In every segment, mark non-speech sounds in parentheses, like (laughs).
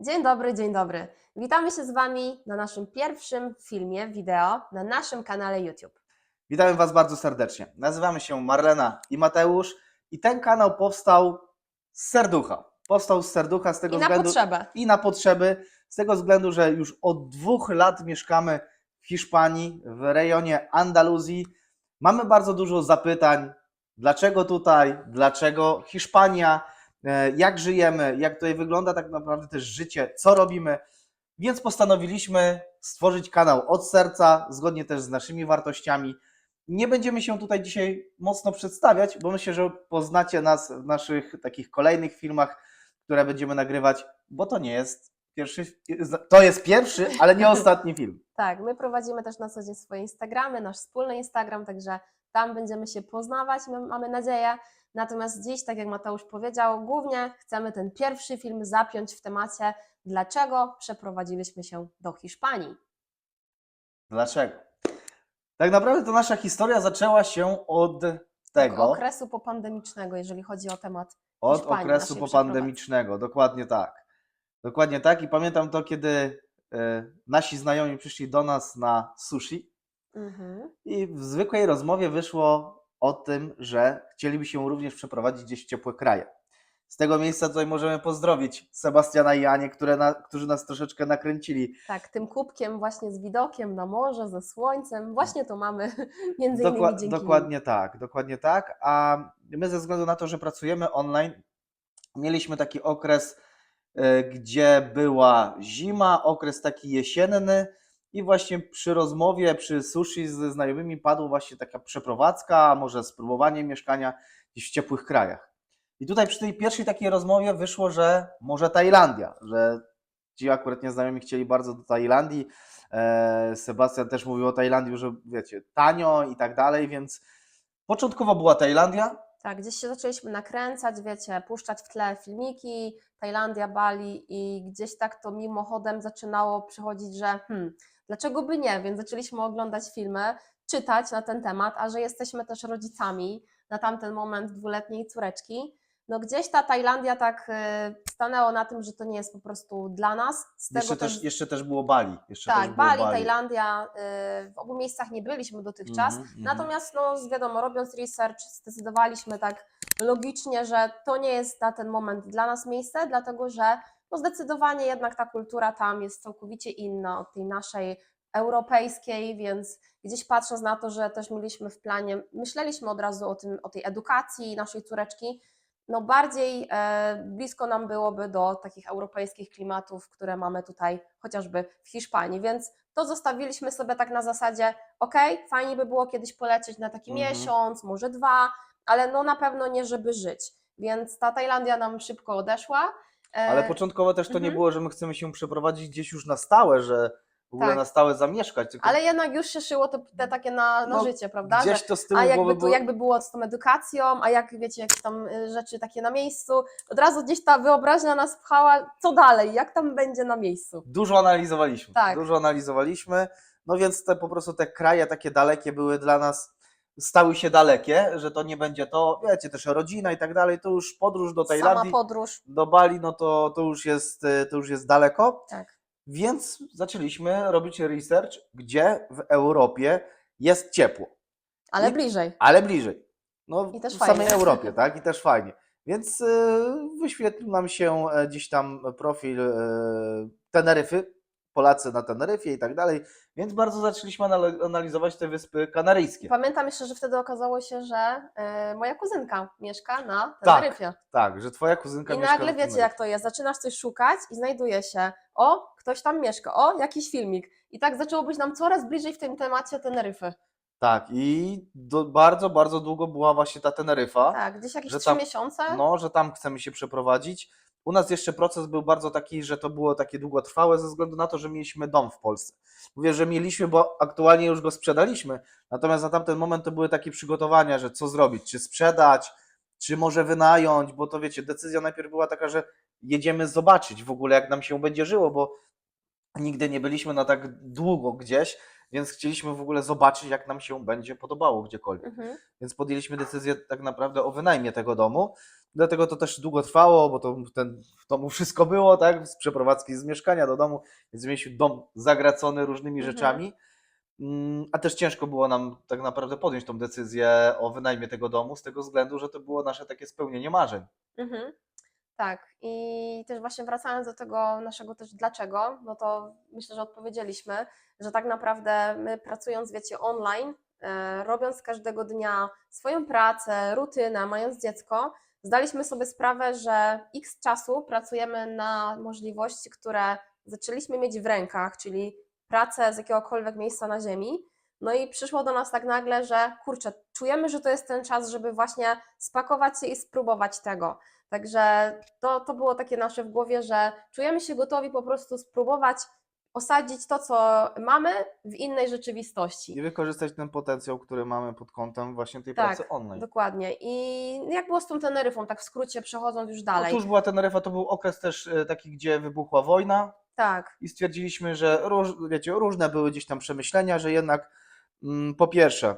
Dzień dobry, dzień dobry. Witamy się z Wami na naszym pierwszym filmie wideo na naszym kanale YouTube. Witamy Was bardzo serdecznie. Nazywamy się Marlena i Mateusz i ten kanał powstał z serducha. Powstał z serducha z tego I na względu potrzebę. i na potrzeby, z tego względu, że już od dwóch lat mieszkamy w Hiszpanii, w rejonie Andaluzji. Mamy bardzo dużo zapytań, dlaczego tutaj, dlaczego Hiszpania, jak żyjemy, jak tutaj wygląda tak naprawdę też życie, co robimy. Więc postanowiliśmy stworzyć kanał od serca, zgodnie też z naszymi wartościami. Nie będziemy się tutaj dzisiaj mocno przedstawiać, bo myślę, że poznacie nas w naszych takich kolejnych filmach, które będziemy nagrywać, bo to nie jest pierwszy, to jest pierwszy, ale nie ostatni film. (laughs) Tak, my prowadzimy też na co dzień swoje Instagramy, nasz wspólny Instagram, także tam będziemy się poznawać, my- mamy nadzieję. Natomiast dziś, tak jak Mateusz powiedział, głównie chcemy ten pierwszy film zapiąć w temacie, dlaczego przeprowadziliśmy się do Hiszpanii. Dlaczego? Tak naprawdę to nasza historia zaczęła się od tego, Okresu popandemicznego, jeżeli chodzi o temat. od Hiszpanii, okresu popandemicznego. Dokładnie tak. Dokładnie tak. I pamiętam to, kiedy e, nasi znajomi przyszli do nas na sushi Mhm. i w zwykłej rozmowie wyszło o tym, że chcieliby się również przeprowadzić gdzieś w ciepłe kraje. Z tego miejsca tutaj możemy pozdrowić Sebastiana i Anię, które na, którzy nas troszeczkę nakręcili. Tak, tym kubkiem właśnie z widokiem na morze, ze słońcem, właśnie to mamy (laughs) między innymi Dokła- dzięki dokładnie tak, dokładnie tak. A my ze względu na to, że pracujemy online, mieliśmy taki okres, gdzie była zima, okres taki jesienny i właśnie przy rozmowie, przy sushi ze znajomymi padła właśnie taka przeprowadzka, może spróbowanie mieszkania gdzieś w ciepłych krajach. I tutaj przy tej pierwszej takiej rozmowie wyszło, że może Tajlandia, że ci akurat nieznajomi chcieli bardzo do Tajlandii. E, Sebastian też mówił o Tajlandii, że wiecie, tanio i tak dalej, więc początkowo była Tajlandia, Tak, gdzieś się zaczęliśmy nakręcać, wiecie, puszczać w tle filmiki, Tajlandia, Bali i gdzieś tak to mimochodem zaczynało przychodzić, że hmm, dlaczego by nie, więc zaczęliśmy oglądać filmy, czytać na ten temat, a że jesteśmy też rodzicami na tamten moment dwuletniej córeczki, no gdzieś ta Tajlandia tak y, stanęło na tym, że to nie jest po prostu dla nas. Z jeszcze też, jeszcze też było Bali. Jeszcze tak, było Bali, Tajlandia, y, w obu miejscach nie byliśmy dotychczas, Mhm, mhm. natomiast no, wiadomo, robiąc research zdecydowaliśmy tak logicznie, że to nie jest na ten moment dla nas miejsce, dlatego że no, zdecydowanie jednak ta kultura tam jest całkowicie inna od tej naszej europejskiej, więc gdzieś patrząc na to, że też mieliśmy w planie, myśleliśmy od razu o, tym, o tej edukacji naszej córeczki, no bardziej e, blisko nam byłoby do takich europejskich klimatów, które mamy tutaj chociażby w Hiszpanii, więc to zostawiliśmy sobie tak na zasadzie, ok, fajnie by było kiedyś polecieć na taki Mhm. miesiąc, może dwa, ale no na pewno nie, żeby żyć, więc ta Tajlandia nam szybko odeszła. E, Ale początkowo też to nie mhm. było, że my chcemy się przeprowadzić gdzieś już na stałe, że ogóle Tak. na stałe zamieszkać, tylko ale jednak już się szyło te, te takie na, na No, życie, prawda? gdzieś to z tyłu a głowy jakby, tu, było... jakby było z tą edukacją, a jak wiecie, jakieś tam y, rzeczy takie na miejscu, od razu gdzieś ta wyobraźnia nas pchała, co dalej, jak tam będzie na miejscu. Dużo analizowaliśmy. Tak. Dużo analizowaliśmy. No więc te po prostu te kraje takie dalekie były dla nas, stały się dalekie, że to nie będzie to, wiecie, też rodzina i tak dalej, to już podróż do Sama Tajlandii, podróż, do Bali, no to, to, już jest, y, to już jest daleko. tak. Więc zaczęliśmy robić research, gdzie w Europie jest ciepło, Ale I- bliżej. ale bliżej. No, I też w samej fajnie. Europie, tak? I też fajnie. Więc y, wyświetlił nam się e, gdzieś tam profil e, Teneryfy, Polacy na Teneryfie i tak dalej, więc bardzo zaczęliśmy anal- analizować te wyspy kanaryjskie. Pamiętam jeszcze, że wtedy okazało się, że y, moja kuzynka mieszka na Tak, Teneryfie. Tak, że twoja kuzynka I mieszka nagle na wiecie, jak to jest. Zaczynasz coś szukać i znajduje się, o, ktoś tam mieszka, o, jakiś filmik. I tak zaczęło być nam coraz bliżej w tym temacie Teneryfy. Tak, i do, bardzo, bardzo długo była właśnie ta Teneryfa. Tak, gdzieś jakieś trzy miesiące. No, że tam chcemy się przeprowadzić. U nas jeszcze proces był bardzo taki, że to było takie długotrwałe ze względu na to, że mieliśmy dom w Polsce. Mówię, że mieliśmy, bo aktualnie już go sprzedaliśmy. Natomiast na tamten moment to były takie przygotowania, że co zrobić, czy sprzedać, czy może wynająć, bo to wiecie, decyzja najpierw była taka, że jedziemy zobaczyć w ogóle, jak nam się będzie żyło, bo nigdy nie byliśmy na tak długo gdzieś, więc chcieliśmy w ogóle zobaczyć, jak nam się będzie podobało gdziekolwiek. Mhm. Więc podjęliśmy decyzję tak naprawdę o wynajmie tego domu. Dlatego to też długo trwało, bo to ten, w domu wszystko było, tak? Z przeprowadzki z mieszkania do domu, więc mieliśmy dom zagracony różnymi Mhm. rzeczami. Mm, A też ciężko było nam tak naprawdę podjąć tą decyzję o wynajmie tego domu, z tego względu, że to było nasze takie spełnienie marzeń. Mhm. Tak, i też właśnie wracając do tego naszego też dlaczego, no to myślę, że odpowiedzieliśmy, że tak naprawdę my pracując, wiecie, online, e, robiąc każdego dnia swoją pracę, rutynę, mając dziecko, zdaliśmy sobie sprawę, że x czasu pracujemy na możliwości, które zaczęliśmy mieć w rękach, czyli pracę z jakiegokolwiek miejsca na ziemi. No i przyszło do nas tak nagle, że kurczę, czujemy, że to jest ten czas, żeby właśnie spakować się i spróbować tego. Także to, to było takie nasze w głowie, że czujemy się gotowi po prostu spróbować osadzić to, co mamy w innej rzeczywistości. I wykorzystać ten potencjał, który mamy pod kątem właśnie tej Tak, pracy online. Dokładnie. I jak było z tą Teneryfą, tak w skrócie przechodząc już dalej. Otóż była Teneryfa, to był okres też e, taki, gdzie wybuchła wojna Tak, i stwierdziliśmy, że róż, wiecie, różne były gdzieś tam przemyślenia, że jednak mm, po pierwsze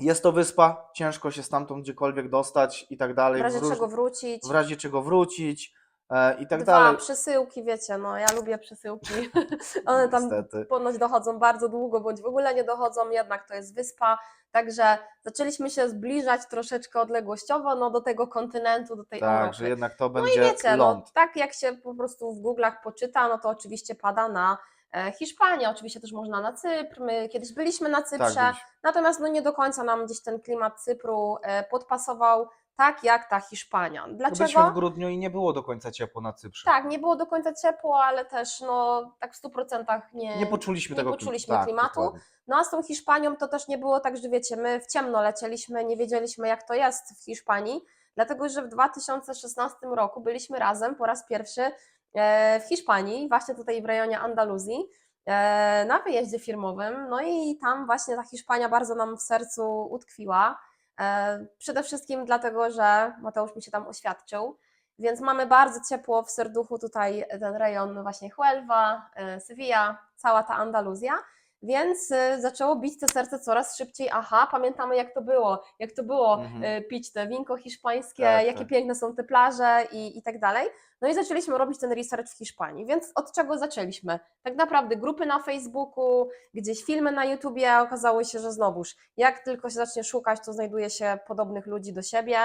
jest to wyspa, ciężko się stamtąd gdziekolwiek dostać i tak dalej. w razie róż- czego wrócić. w razie czego wrócić e, i tak Dwa, dalej. przesyłki, wiecie, no ja lubię przesyłki. (laughs) One tam Niestety. ponoć dochodzą bardzo długo, bądź w ogóle nie dochodzą, jednak to jest wyspa. Także zaczęliśmy się zbliżać troszeczkę odległościowo no, do tego kontynentu, do tej Tak, Europy. że jednak to No i będzie wiecie, no, ląd. tak jak się po prostu w Google'ach poczyta, no to oczywiście pada na e, Hiszpanię, oczywiście też można na Cypr. My kiedyś byliśmy na Cyprze, Tak, byliśmy. natomiast no nie do końca nam gdzieś ten klimat Cypru e, podpasował tak jak ta Hiszpania. Byliśmy Dlaczego? w grudniu i nie było do końca ciepło na Cyprze. Tak, nie było do końca ciepło, ale też no tak w 100% nie, Nie poczuliśmy nie tego poczuliśmy tak, klimatu. dokładnie. No a z tą Hiszpanią to też nie było tak, że wiecie, my w ciemno lecieliśmy, nie wiedzieliśmy jak to jest w Hiszpanii, dlatego że w 2016 roku byliśmy razem po raz pierwszy w Hiszpanii, właśnie tutaj w rejonie Andaluzji, e, na wyjeździe firmowym. No i tam właśnie ta Hiszpania bardzo nam w sercu utkwiła. E, Przede wszystkim dlatego, że Mateusz mi się tam oświadczył. Więc mamy bardzo ciepło w serduchu tutaj ten rejon właśnie Huelva, e, Sevilla, cała ta Andaluzja. Więc y, zaczęło bić te serce coraz szybciej. Aha, pamiętamy jak to było, jak to było Mhm. y, pić te winko hiszpańskie, Tak, jakie tak. piękne są te plaże i, i tak dalej. No i zaczęliśmy robić ten research w Hiszpanii. Więc od czego zaczęliśmy? Tak naprawdę grupy na Facebooku, gdzieś filmy na YouTubie, okazało się, że znowuż, jak tylko się zacznie szukać, to znajduje się podobnych ludzi do siebie.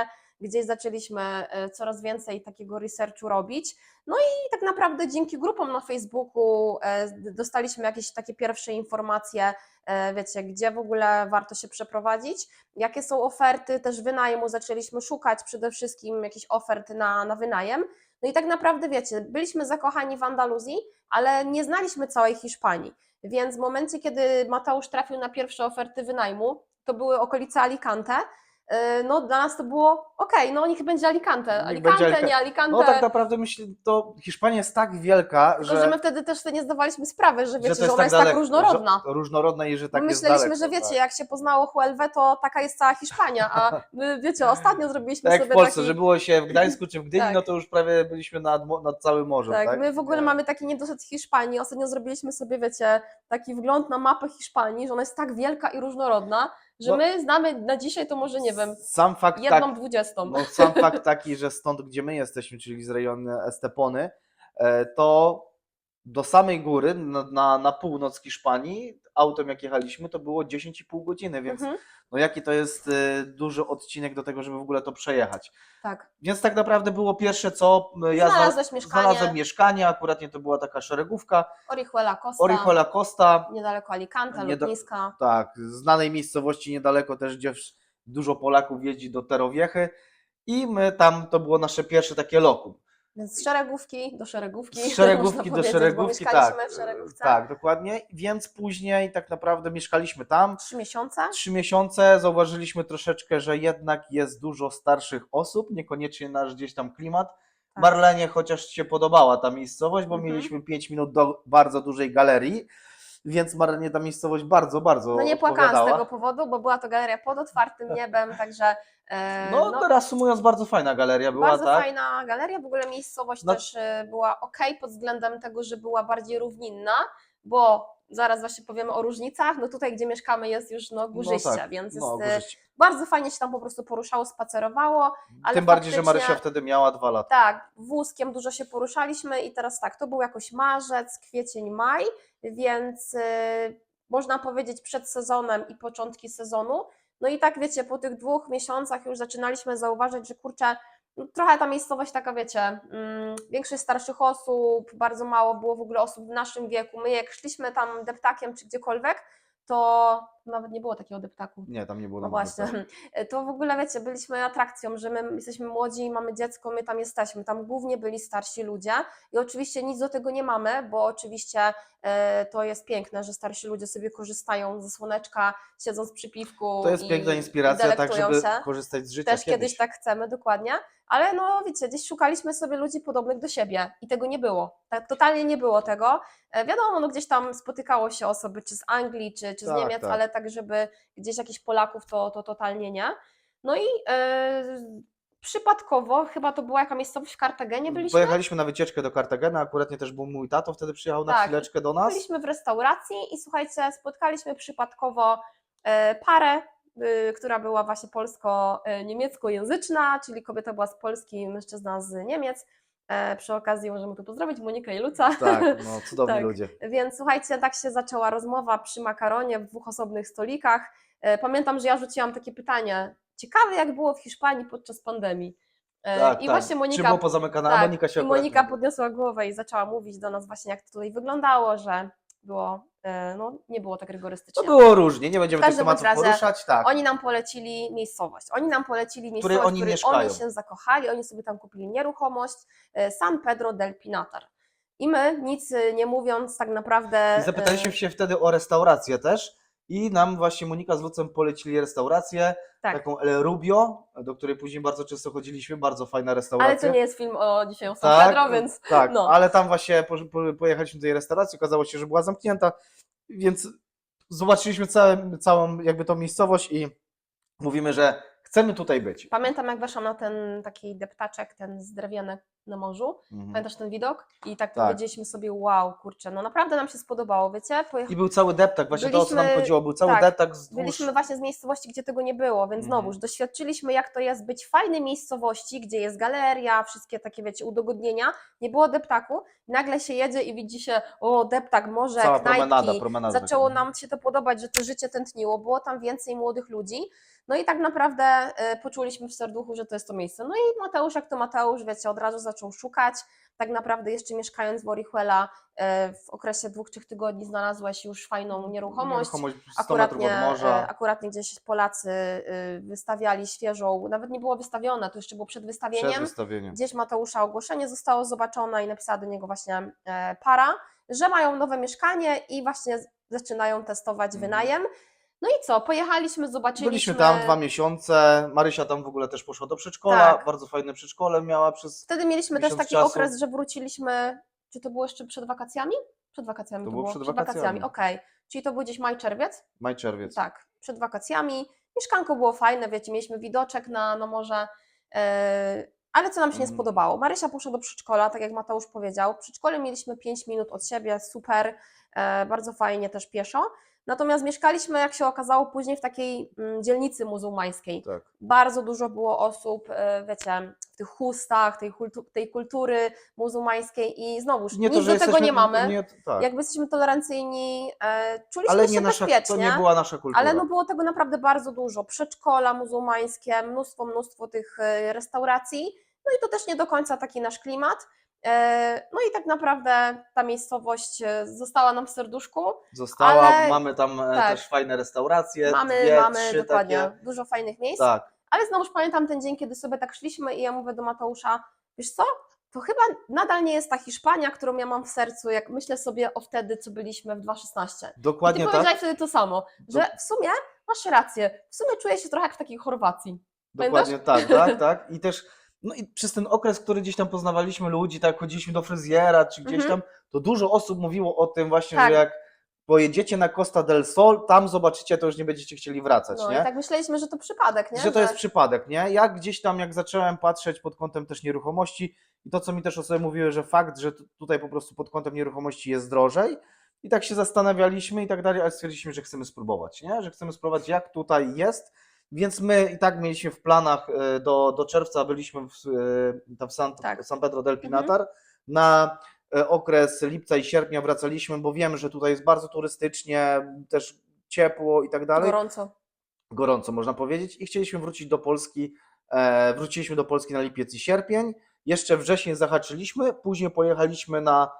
Gdzieś zaczęliśmy y, coraz więcej takiego researchu robić. No i tak naprawdę dzięki grupom na Facebooku e, dostaliśmy jakieś takie pierwsze informacje, e, wiecie, gdzie w ogóle warto się przeprowadzić, jakie są oferty, też wynajmu zaczęliśmy szukać przede wszystkim jakichś ofert na, na wynajem. No i tak naprawdę, wiecie, byliśmy zakochani w Andaluzji, ale nie znaliśmy całej Hiszpanii. Więc w momencie, kiedy Mateusz trafił na pierwsze oferty wynajmu, to były okolice Alicante, e, no dla nas to było okej, no niech będzie Alicante, Alicante, będzie Alicante. nie Alicante. No tak naprawdę myślę, to Hiszpania jest tak wielka, Tylko, że że, my wtedy też nie zdawaliśmy sprawy, że wiecie, że, jest ona tak jest tak różnorodna. Że, różnorodna i że tak My jest myśleliśmy, daleko, że wiecie, tak. jak się poznało Huelwę, to taka jest cała Hiszpania, a my, wiecie, ostatnio zrobiliśmy Tak sobie w Polsce, taki... że było się w Gdańsku czy w Gdyni, Tak. no to już prawie byliśmy nad, nad całym morzem, Tak, tak? my w ogóle mamy taki niedosyt Hiszpanii. Ostatnio zrobiliśmy sobie, wiecie, taki wgląd na mapę Hiszpanii, że ona jest tak wielka i różnorodna, że No. my znamy na dzisiaj to może, nie wiem, Sam fakt jedną tak, dwudziestą. no, sam fakt taki, że stąd, gdzie my jesteśmy, czyli z rejonu Estepony, e, to do samej góry, na, na, na północ Hiszpanii, autem jak jechaliśmy, to było 10,5 godziny, więc Mhm, no jaki to jest e, duży odcinek do tego, żeby w ogóle to przejechać. tak. Więc tak naprawdę było pierwsze co, e, ja zna- Znalazłeś mieszkanie, znalazłem mieszkanie, akurat nie to była taka szeregówka, Orihuela Costa, Orihuela Costa, niedaleko Alicante, Nie do- lotniska. tak, znanej miejscowości niedaleko też, gdzie wsz- dużo Polaków jeździ do Terowiechy i my tam, to było nasze pierwsze takie lokum. Więc z szeregówki do szeregówki. Z szeregówki (laughs) do szeregówki, tak. Tak, dokładnie. Więc później tak naprawdę mieszkaliśmy tam. trzy miesiące. Trzy miesiące zauważyliśmy troszeczkę, że jednak jest dużo starszych osób, niekoniecznie nasz gdzieś tam klimat. Tak. Marlenie chociaż się podobała ta miejscowość, bo Mhm. mieliśmy 5 minut do bardzo dużej galerii, więc Marlenie ta miejscowość bardzo, bardzo No nie płakałam z odpowiadała. tego powodu, bo była to galeria pod otwartym niebem, także e, No, no reasumując, bardzo fajna galeria była, bardzo tak? fajna galeria, w ogóle miejscowość No- też e, była ok pod względem tego, że była bardziej równinna, bo zaraz właśnie powiemy o różnicach, no tutaj, gdzie mieszkamy jest już no górzyście, No tak, więc No, jest, e, korzyści. bardzo fajnie się tam po prostu poruszało, spacerowało, Tym bardziej, że Marysia wtedy miała dwa lata. tak, wózkiem dużo się poruszaliśmy i teraz tak, to był jakoś marzec, kwiecień, maj, więc y, można powiedzieć przed sezonem i początki sezonu. No i tak wiecie, po tych dwóch miesiącach już zaczynaliśmy zauważyć, że kurczę, no, trochę ta miejscowość taka wiecie, mm, większość starszych osób, bardzo mało było w ogóle osób w naszym wieku. My jak szliśmy tam deptakiem czy gdziekolwiek, to nawet nie było takiego deptaku. Nie, tam nie było No właśnie, (laughs) to w ogóle wiecie, byliśmy atrakcją, że my jesteśmy młodzi, mamy dziecko, my tam jesteśmy. Tam głównie byli starsi ludzie i oczywiście nic do tego nie mamy, bo oczywiście e, to jest piękne, że starsi ludzie sobie korzystają ze słoneczka, siedząc przy piwku. To jest i, piękna inspiracja, i tak, żeby się. korzystać z życia Też kiedyś tak chcemy, dokładnie. Ale no wiecie, gdzieś szukaliśmy sobie ludzi podobnych do siebie i tego nie było. Tak, totalnie nie było tego. E, Wiadomo, no gdzieś tam spotykało się osoby czy z Anglii, czy, czy z Tak, Niemiec, tak. ale tak, żeby gdzieś jakichś Polaków, to, to totalnie nie. No i e, przypadkowo, chyba to była jaka miejscowość w Kartagenie byliśmy? Pojechaliśmy na wycieczkę do Kartagena, akurat nie też był mój tato, wtedy przyjechał na Tak. chwileczkę do nas. Byliśmy w restauracji i słuchajcie, spotkaliśmy przypadkowo e, parę, y, która była właśnie polsko-niemieckojęzyczna, czyli kobieta była z Polski, mężczyzna z Niemiec. E, Przy okazji możemy tu pozdrowić Monikę i Luca. Tak, no (laughs) cudowni Tak. ludzie. Więc słuchajcie, tak się zaczęła rozmowa przy makaronie w dwóch osobnych stolikach. E, Pamiętam, że ja rzuciłam takie pytanie. Ciekawe, jak było w Hiszpanii podczas pandemii. E, Tak, I tak. właśnie Czy Monika było pozamykane? Tak, Monika się I Monika podniosła głowę i zaczęła mówić do nas właśnie, jak to tutaj wyglądało, że było, no, nie było tak To rygorystycznie. było różnie, nie będziemy tych tematów razie poruszać. Tak. Oni nam polecili miejscowość. Oni nam polecili miejscowość, oni w której mieszkają. oni się zakochali, oni sobie tam kupili nieruchomość e, San Pedro del Pinatar. I my, nic e, nie mówiąc, tak naprawdę. I zapytaliśmy e, się wtedy o restaurację też. I nam właśnie Monika z Lucem polecili restaurację, tak. taką El Rubio, do której później bardzo często chodziliśmy, bardzo fajna restauracja. Ale to nie jest film o dzisiaj o San Pedro, więc. Tak, no. ale tam właśnie po, po, pojechaliśmy do tej restauracji, okazało się, że była zamknięta, więc zobaczyliśmy całe, całą jakby tą miejscowość i mówimy, że chcemy tutaj być. Pamiętam, jak weszłam na ten taki deptaczek, ten z na morzu. Mhm. Pamiętasz ten widok? I tak, Tak. powiedzieliśmy sobie, wow, kurczę, no naprawdę nam się spodobało, wiecie? Pojecha... I był cały deptak, właśnie to o co nam Byliśmy- chodziło, był cały tak, deptak wzdłuż... Byliśmy właśnie z miejscowości, gdzie tego nie było, więc Mhm. znowuż doświadczyliśmy, jak to jest być w fajnej miejscowości, gdzie jest galeria, wszystkie takie, wiecie, udogodnienia. Nie było deptaku, nagle się jedzie i widzi się, o, deptak, morze, Cała knajpki. promenada, promenada. Zaczęło taka. nam się to podobać, że to życie tętniło, było tam więcej młodych ludzi. No i tak naprawdę e, poczuliśmy w serduchu, że to jest to miejsce. No i Mateusz, jak to Mateusz, wiecie, od razu zaczął szukać. Tak naprawdę jeszcze mieszkając w Orihuela e, w okresie dwóch, trzech tygodni znalazłeś już fajną nieruchomość. Nieruchomość 100 Akurat metrów nie, od morza. e, akurat nie gdzieś Polacy y, wystawiali świeżą, nawet nie było wystawione, to jeszcze było przed wystawieniem. Przed wystawieniem. Gdzieś Mateusza ogłoszenie zostało zobaczone i napisała do niego właśnie e, para, że mają nowe mieszkanie i właśnie zaczynają testować Mhm. wynajem. No i co, pojechaliśmy, zobaczyliśmy. Byliśmy tam dwa miesiące, Marysia tam w ogóle też poszła do przedszkola, Tak. bardzo fajne przedszkole miała przez... Wtedy mieliśmy też taki czasu. okres, że wróciliśmy, czy to było jeszcze przed wakacjami? Przed wakacjami To to, było przed wakacjami. okej. Czyli to był gdzieś maj, czerwiec? Maj, czerwiec. Tak, przed wakacjami. Mieszkanko było fajne, wiecie, mieliśmy widoczek na, na morze, e, ale co nam się nie Mhm. spodobało? Marysia poszła do przedszkola, tak jak Mateusz powiedział. W przedszkole mieliśmy 5 minut od siebie, super, e, bardzo fajnie też pieszo. Natomiast mieszkaliśmy, jak się okazało, później w takiej mm, dzielnicy muzułmańskiej. Tak. Bardzo dużo było osób, e, wiecie, w tych chustach, tej, kultu- tej kultury muzułmańskiej i znowuż nic że do tego jesteśmy- nie mamy. Nie, tak. Jakby jesteśmy tolerancyjni, e, czuliśmy Ale się nie nasza, bezpiecznie. to nie była nasza kultura. Ale no było tego naprawdę bardzo dużo. Przedszkola muzułmańskie, mnóstwo, mnóstwo tych e, restauracji. No i to też nie do końca taki nasz klimat. E, No i tak naprawdę ta miejscowość e, została nam w serduszku. Została, ale- mamy tam e, tak. też fajne restauracje, Mamy, dwie, mamy dokładnie takie. dużo fajnych miejsc. Tak, Ale znowuż pamiętam ten dzień, kiedy sobie tak szliśmy i ja mówię do Mateusza, wiesz co, to chyba nadal nie jest ta Hiszpania, którą ja mam w sercu, jak myślę sobie o wtedy, co byliśmy w 2016. I ty dokładnie tak. powiedziałeś wtedy to samo, że w sumie masz rację, w sumie czuję się trochę jak w takiej Chorwacji. Dokładnie tak, tak, tak. I też no i przez ten okres, który gdzieś tam poznawaliśmy ludzi, tak chodziliśmy do fryzjera, czy gdzieś Mhm. tam, to dużo osób mówiło o tym właśnie, Tak. że jak pojedziecie na Costa del Sol, tam zobaczycie, to już nie będziecie chcieli wracać, No nie? i tak myśleliśmy, że to przypadek, nie? że to jest przypadek, nie? Jak gdzieś tam, jak zacząłem patrzeć pod kątem też nieruchomości i to, co mi też osoby mówiły, że fakt, że tu- tutaj po prostu pod kątem nieruchomości jest drożej I tak się zastanawialiśmy i tak dalej, ale stwierdziliśmy, że chcemy spróbować, nie? Że chcemy spróbować, jak tutaj jest. Więc my i tak mieliśmy w planach e, do, do czerwca, byliśmy w, e, tam w San, Tak. San Pedro del Pinatar. Na e, okres lipca i sierpnia wracaliśmy, bo wiemy, że tutaj jest bardzo turystycznie, też ciepło i tak dalej Gorąco. gorąco można powiedzieć i chcieliśmy wrócić do Polski. Wróciliśmy do Polski na lipiec i sierpień. Jeszcze wrzesień zahaczyliśmy, później pojechaliśmy na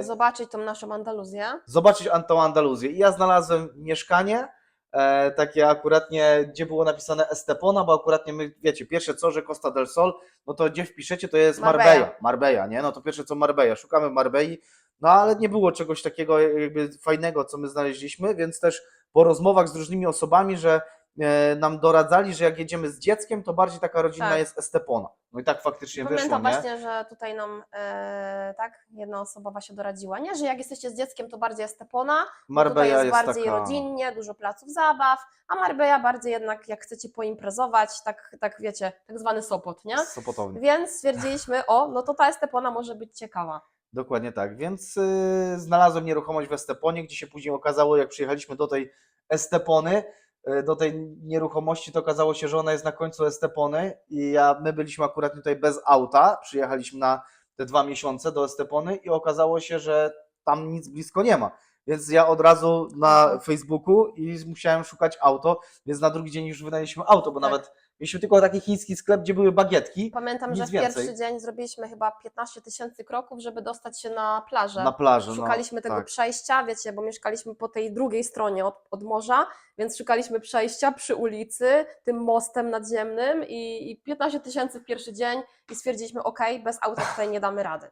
Zobaczyć tą naszą Andaluzję. zobaczyć Antą Andaluzję. I ja znalazłem mieszkanie, e, takie akuratnie, gdzie było napisane Estepona, bo akuratnie my, wiecie, pierwsze co, że Costa del Sol, no to gdzie wpiszecie, to jest Marbella. Marbella. Marbella, nie? No to pierwsze co Marbella. Szukamy Marbei, no ale nie było czegoś takiego jakby fajnego, co my znaleźliśmy, więc też po rozmowach z różnymi osobami, że nam doradzali, że jak jedziemy z dzieckiem, to bardziej taka rodzinna Tak. jest Estepona. No i tak faktycznie wyszło, Pamiętam nie? właśnie, że tutaj nam e, tak jedna osoba właśnie doradziła, nie? Że jak jesteście z dzieckiem, to bardziej Estepona, Marbella jest, jest bardziej taka... rodzinnie, dużo placów zabaw, a Marbella bardziej jednak jak chcecie poimprezować, tak, tak wiecie, tak zwany Sopot, nie? Sopotownie. Więc stwierdziliśmy, o, no to ta Estepona może być ciekawa. Dokładnie tak, więc y, znalazłem nieruchomość w Esteponie, gdzie się później okazało, jak przyjechaliśmy do tej Estepony, do tej nieruchomości, to okazało się, że ona jest na końcu Estepony i ja, my byliśmy akurat tutaj bez auta, przyjechaliśmy na te dwa miesiące do Estepony i okazało się, że tam nic blisko nie ma. Więc ja od razu na. Facebooku i musiałem szukać auto, więc na drugi dzień już wynajęliśmy auto, bo Tak. nawet mieliśmy tylko taki chiński sklep, gdzie były bagietki Pamiętam, że w więcej. pierwszy dzień zrobiliśmy chyba 15 tysięcy kroków, żeby dostać się na plażę. na plaży. no, Szukaliśmy tego tak. przejścia, wiecie, bo mieszkaliśmy po tej drugiej stronie od, od morza, więc szukaliśmy przejścia przy ulicy, tym mostem nadziemnym i, i 15 tysięcy w pierwszy dzień i stwierdziliśmy, ok, bez auta tutaj nie damy rady.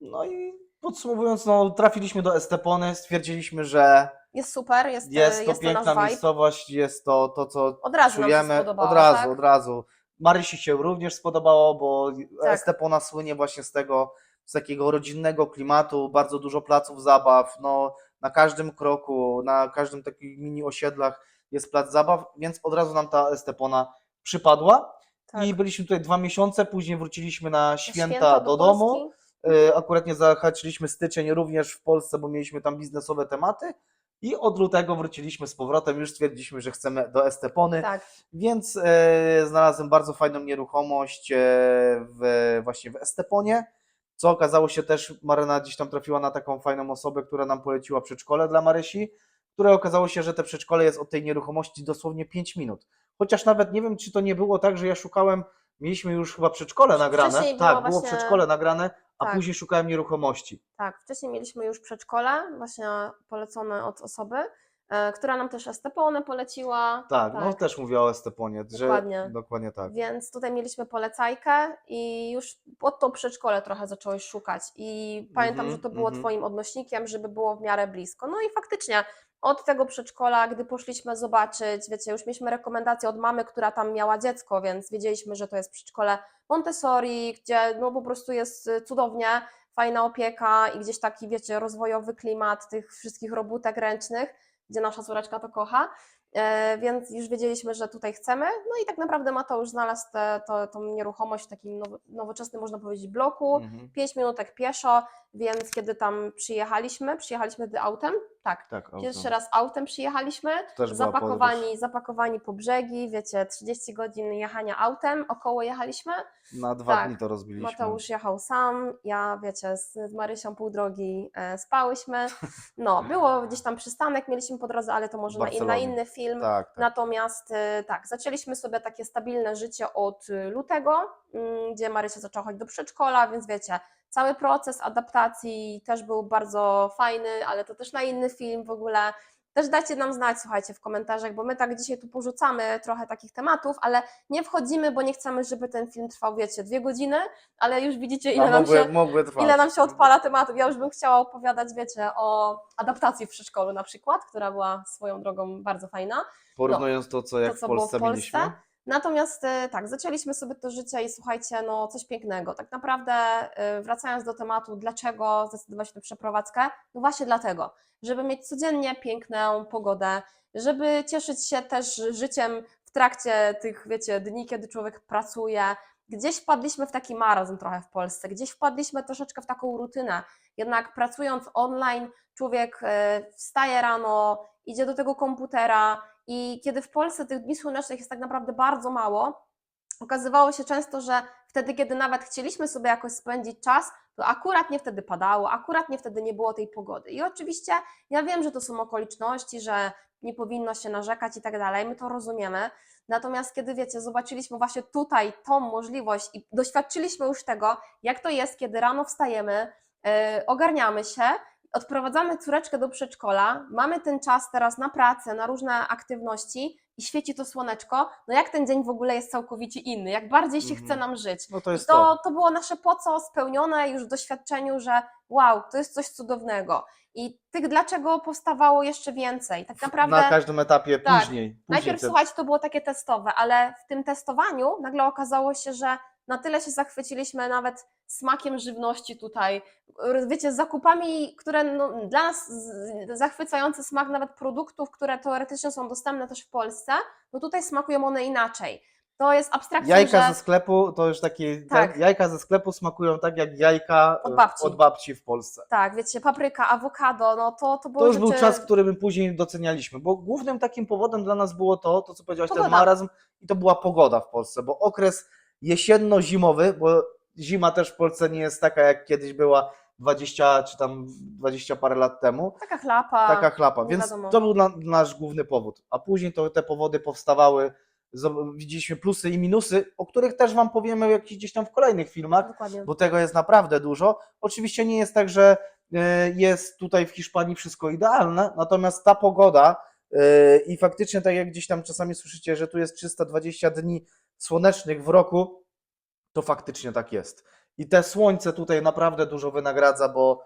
No i podsumowując, no, trafiliśmy do Estepony, stwierdziliśmy, że Jest super, jest, jest to jest to piękna nasz miejscowość, jest to, to co Od razu czujemy. od razu, tak? od razu. Marysi się również spodobało, bo Tak. Estepona słynie właśnie z tego, z takiego rodzinnego klimatu, bardzo dużo placów zabaw, no, na każdym kroku, na każdym takich mini osiedlach jest plac zabaw, więc od razu nam ta Estepona przypadła Tak. i byliśmy tutaj dwa miesiące, później wróciliśmy na Na święta, do, domu. Polski. Y, Akurat nie zahaczyliśmy styczeń również w Polsce, bo mieliśmy tam biznesowe tematy. I od lutego wróciliśmy z powrotem. Już stwierdziliśmy, że chcemy do Estepony, Tak, więc e, znalazłem bardzo fajną nieruchomość e, w, właśnie w Esteponie. Co okazało się też, Maryna gdzieś tam trafiła na taką fajną osobę, która nam poleciła przedszkole dla Marysi, które okazało się, że te przedszkole jest od tej nieruchomości dosłownie 5 minut. Chociaż nawet nie wiem, czy to nie było tak, że ja szukałem, mieliśmy już chyba przedszkole nagrane. Wcześniej było Tak, było właśnie- przedszkole nagrane, a Tak. później szukałem nieruchomości. tak. Wcześniej mieliśmy już przedszkole, właśnie polecone od osoby, e, która nam też Estepone poleciła. Tak, no też mówiła o Esteponie, Dokładnie. że dokładnie tak. Więc tutaj mieliśmy polecajkę i już pod to przedszkole trochę zacząłeś szukać. I pamiętam, Mhm, że to było mhm. Twoim odnośnikiem, żeby było w miarę blisko. No i faktycznie od tego przedszkola, gdy poszliśmy zobaczyć, wiecie, już mieliśmy rekomendację od mamy, która tam miała dziecko, więc wiedzieliśmy, że to jest przedszkole Montessori, gdzie no po prostu jest y, cudownie, fajna opieka i gdzieś taki, wiecie, rozwojowy klimat tych wszystkich robótek ręcznych, gdzie nasza córeczka to kocha. E, więc już wiedzieliśmy, że tutaj chcemy. No i tak naprawdę Mateusz znalazł tę to, tą nieruchomość w takim nowo, nowoczesnym, można powiedzieć, bloku. Mhm. 5 minutek pieszo, więc kiedy tam przyjechaliśmy, przyjechaliśmy wtedy autem, tak, Tak, autem. pierwszy raz autem przyjechaliśmy, zapakowani, zapakowani po brzegi, wiecie, 30 godzin jechania autem, około jechaliśmy. Na dwa tak, dni to rozbiliśmy. Mateusz jechał sam, ja wiecie, z, Marysią pół drogi e, spałyśmy. No, było gdzieś tam przystanek, mieliśmy po drodze, ale to może na, na inny film. Tak, tak. Natomiast y, tak, zaczęliśmy sobie takie stabilne życie od y, lutego, mm, gdzie Marysia zaczęła chodzić do przedszkola, więc wiecie, cały proces adaptacji też był bardzo fajny, ale to też na inny film w ogóle. Też dajcie nam znać, słuchajcie, w komentarzach, bo my tak dzisiaj tu porzucamy trochę takich tematów, ale nie wchodzimy, bo nie chcemy, żeby ten film trwał, wiecie, dwie godziny, ale już widzicie, ile A nam mogły, się mogły trwać. ile nam się odpala tematów. Ja już bym chciała opowiadać, wiecie, o adaptacji w przedszkolu na przykład, która była swoją drogą bardzo fajna. Porównując to, co jak to, co w Polsce w Polsce. mieliśmy. Natomiast e, tak, zaczęliśmy sobie to życie i słuchajcie, no coś pięknego. Tak naprawdę e, wracając do tematu, dlaczego na przeprowadzkę? No właśnie dlatego, żeby mieć codziennie piękną pogodę, żeby cieszyć się też życiem w trakcie tych, wiecie, dni, kiedy człowiek pracuje, gdzieś wpadliśmy w taki marazm trochę w Polsce, gdzieś wpadliśmy troszeczkę w taką rutynę. Jednak pracując online, człowiek e, wstaje rano, idzie do tego komputera i kiedy w Polsce tych dni słonecznych jest tak naprawdę bardzo mało, okazywało się często, że wtedy, kiedy nawet chcieliśmy sobie jakoś spędzić czas, to akurat nie wtedy padało, akurat nie wtedy nie było tej pogody. I oczywiście ja wiem, że to są okoliczności, że nie powinno się narzekać i tak dalej, my to rozumiemy. Natomiast kiedy wiecie, zobaczyliśmy właśnie tutaj tą możliwość i doświadczyliśmy już tego, jak to jest, kiedy rano wstajemy, yy, ogarniamy się, odprowadzamy córeczkę do przedszkola, mamy ten czas teraz na pracę, na różne aktywności i świeci to słoneczko, no jak ten dzień w ogóle jest całkowicie inny, jak bardziej się Mhm. chce nam żyć. No to I jest to. to, to było nasze po co spełnione już w doświadczeniu, że wow, to jest coś cudownego. I tych dlaczego powstawało jeszcze więcej. Tak naprawdę Na każdym etapie Tak. później. później najpierw te- słuchajcie, to było takie testowe, ale w tym testowaniu nagle okazało się, że na tyle się zachwyciliśmy nawet smakiem żywności tutaj, wiecie, z zakupami, które no, dla nas zachwycający smak nawet produktów, które teoretycznie są dostępne też w Polsce, no tutaj smakują one inaczej. To jest abstrakcja, Jajka że... ze sklepu to już takie. Tak. Tak. Jajka ze sklepu smakują tak jak jajka Od e, babci. od babci w Polsce. Tak, wiecie, papryka, awokado, no to, to było To już rzeczy... był czas, który my później docenialiśmy, bo głównym takim powodem dla nas było to, to co powiedziałaś, ten Pogoda. marazm i to była pogoda w Polsce, bo okres jesienno-zimowy, bo zima też w Polsce nie jest taka jak kiedyś była 20 czy tam 20 parę lat temu, Taka chlapa. taka chlapa, więc wiadomo. to był na, nasz główny powód, a później to te powody powstawały, widzieliśmy plusy i minusy, o których też Wam powiemy gdzieś tam w kolejnych filmach, Dokładnie. bo tego jest naprawdę dużo. Oczywiście nie jest tak, że e, jest tutaj w Hiszpanii wszystko idealne, natomiast ta pogoda e, i faktycznie tak jak gdzieś tam czasami słyszycie, że tu jest 320 dni słonecznych w roku, to faktycznie tak jest. I te słońce tutaj naprawdę dużo wynagradza, bo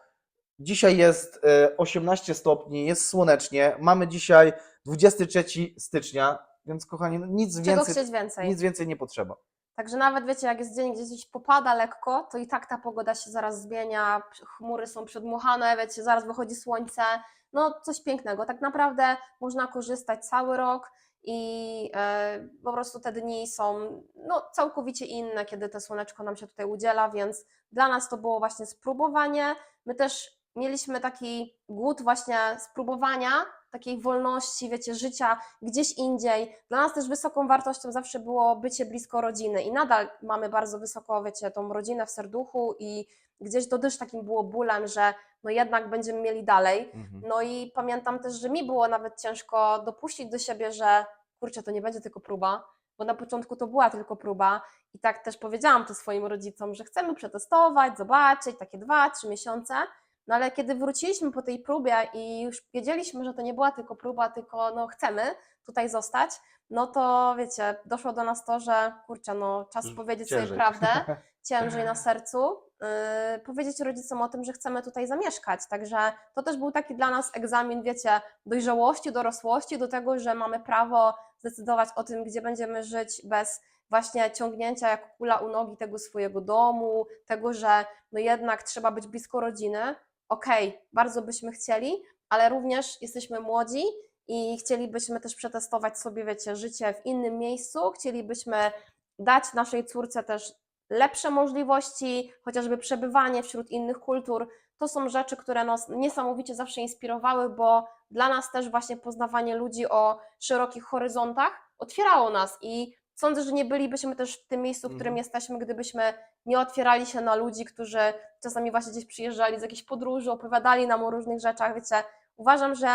dzisiaj jest e, 18 stopni, jest słonecznie, mamy dzisiaj 23 stycznia, więc kochani, no nic więcej, więcej? nic więcej nie potrzeba. Także nawet wiecie, jak jest dzień, gdzie gdzieś popada lekko, to i tak ta pogoda się zaraz zmienia, chmury są przedmuchane, wiecie, zaraz wychodzi słońce. No coś pięknego. Tak naprawdę można korzystać cały rok i e, po prostu te dni są no, całkowicie inne, kiedy to słoneczko nam się tutaj udziela, więc dla nas to było właśnie spróbowanie. My też mieliśmy taki głód właśnie spróbowania takiej wolności, wiecie, życia gdzieś indziej. Dla nas też wysoką wartością zawsze było bycie blisko rodziny i nadal mamy bardzo wysoko, wiecie, tą rodzinę w serduchu i gdzieś to też takim było bólem, że no jednak będziemy mieli dalej. Mhm. No i pamiętam też, że mi było nawet ciężko dopuścić do siebie, że kurczę, to nie będzie tylko próba, bo na początku to była tylko próba i tak też powiedziałam to swoim rodzicom, że chcemy przetestować, zobaczyć, takie dwa, trzy miesiące, no ale kiedy wróciliśmy po tej próbie i już wiedzieliśmy, że to nie była tylko próba, tylko no chcemy tutaj zostać, no to wiecie, doszło do nas to, że kurczę, no czas powiedzieć ciężej. sobie prawdę, (laughs) ciężej na sercu, powiedzieć rodzicom o tym, że chcemy tutaj zamieszkać. Także to też był taki dla nas egzamin, wiecie, dojrzałości, dorosłości, do tego, że mamy prawo zdecydować o tym, gdzie będziemy żyć bez właśnie ciągnięcia jak kula u nogi tego swojego domu, tego, że no jednak trzeba być blisko rodziny. Okej, bardzo byśmy chcieli, ale również jesteśmy młodzi i chcielibyśmy też przetestować sobie, wiecie, życie w innym miejscu, chcielibyśmy dać naszej córce też lepsze możliwości, chociażby przebywanie wśród innych kultur. To są rzeczy, które nas niesamowicie zawsze inspirowały, bo dla nas też właśnie poznawanie ludzi o szerokich horyzontach otwierało nas i sądzę, że nie bylibyśmy też w tym miejscu, w którym Mhm. jesteśmy, gdybyśmy nie otwierali się na ludzi, którzy czasami właśnie gdzieś przyjeżdżali z jakiejś podróży, opowiadali nam o różnych rzeczach, wiecie. Uważam, że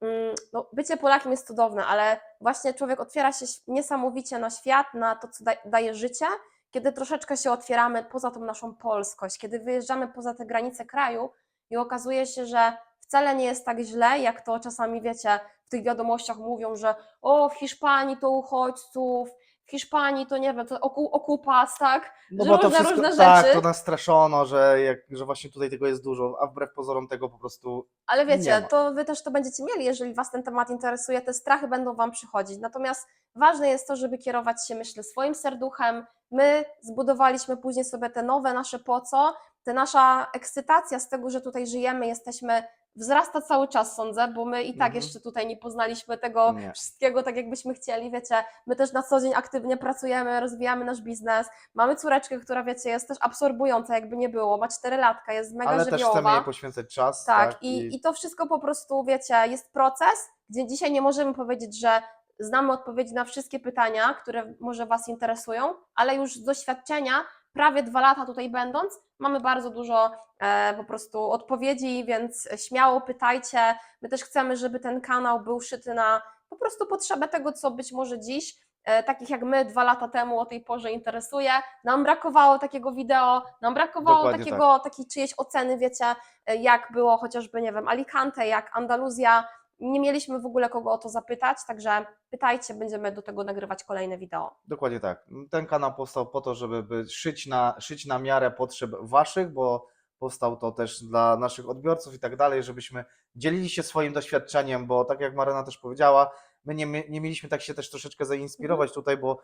mm, no, bycie Polakiem jest cudowne, ale właśnie człowiek otwiera się niesamowicie na świat, na to, co da, daje życie, kiedy troszeczkę się otwieramy poza tą naszą polskość, kiedy wyjeżdżamy poza te granice kraju i okazuje się, że wcale nie jest tak źle, jak to czasami wiecie, w tych wiadomościach mówią, że o, w Hiszpanii to uchodźców, w Hiszpanii to nie wiem, to oku, okupas, tak? No że bo to różne, wszystko, różne tak, rzeczy. to nas straszono, że, jak, że właśnie tutaj tego jest dużo, a wbrew pozorom tego po prostu Ale wiecie, to wy też to będziecie mieli, jeżeli was ten temat interesuje, te strachy będą wam przychodzić. Natomiast ważne jest to, żeby kierować się, myślę, swoim serduchem. My zbudowaliśmy później sobie te nowe nasze po co, ta nasza ekscytacja z tego, że tutaj żyjemy, jesteśmy wzrasta cały czas, sądzę, bo my i tak Mhm. jeszcze tutaj nie poznaliśmy tego Nie. wszystkiego tak, jakbyśmy chcieli. Wiecie, my też na co dzień aktywnie pracujemy, rozwijamy nasz biznes. Mamy córeczkę, która, wiecie, jest też absorbująca, jakby nie było, ma 4 latka, jest mega Ale też żywiołowa. chcemy jej poświęcać czas. Tak, i, i to wszystko po prostu, wiecie, jest proces, gdzie dzisiaj nie możemy powiedzieć, że znamy odpowiedzi na wszystkie pytania, które może Was interesują, ale już z doświadczenia, prawie dwa lata tutaj będąc, mamy bardzo dużo e, po prostu odpowiedzi, więc śmiało pytajcie. My też chcemy, żeby ten kanał był szyty na po prostu potrzebę tego, co być może dziś, e, takich jak my dwa lata temu o tej porze interesuje. Nam brakowało takiego wideo, nam brakowało Dokładnie takiego, takiej czyjejś oceny, wiecie, e, jak było chociażby, nie wiem, Alicante, jak Andaluzja. Nie mieliśmy w ogóle kogo o to zapytać, także pytajcie, będziemy do tego nagrywać kolejne wideo. Dokładnie tak. Ten kanał powstał po to, żeby by szyć na, szyć na miarę potrzeb Waszych, bo powstał to też dla naszych odbiorców i tak dalej, żebyśmy dzielili się swoim doświadczeniem, bo tak jak Marena też powiedziała, my nie, nie mieliśmy tak się też troszeczkę zainspirować tutaj, bo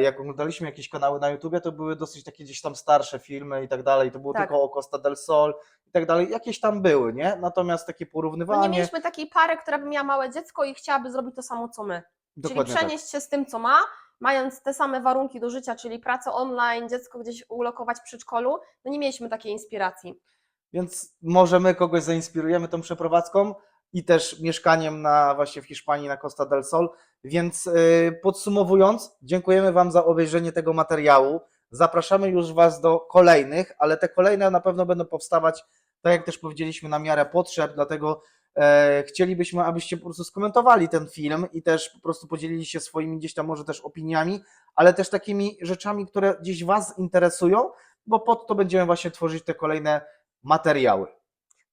jak oglądaliśmy jakieś kanały na YouTubie, to były dosyć takie gdzieś tam starsze filmy i tak dalej, to było Tak. tylko o Costa del Sol i tak dalej, jakieś tam były, nie? Natomiast takie No nie porównywanie, mieliśmy takiej pary, która by miała małe dziecko i chciałaby zrobić to samo, co my. Czyli dokładnie tak. przenieść się z tym, co ma, mając te same warunki do życia, czyli pracę online, dziecko gdzieś ulokować w przedszkolu, no nie mieliśmy takiej inspiracji. Więc może my kogoś zainspirujemy tą przeprowadzką i też mieszkaniem na właśnie w Hiszpanii na Costa del Sol. Więc yy, podsumowując, dziękujemy Wam za obejrzenie tego materiału. Zapraszamy już Was do kolejnych, ale te kolejne na pewno będą powstawać, tak jak też powiedzieliśmy, na miarę potrzeb, dlatego e, chcielibyśmy, abyście po prostu skomentowali ten film i też po prostu podzielili się swoimi gdzieś tam może też opiniami, ale też takimi rzeczami, które gdzieś Was interesują, bo pod to będziemy właśnie tworzyć te kolejne materiały.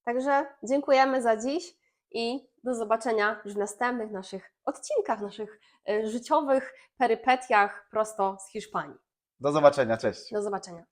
Także dziękujemy za dziś i do zobaczenia już w następnych naszych odcinkach, naszych e, życiowych perypetiach prosto z Hiszpanii. Do zobaczenia, cześć. Do zobaczenia.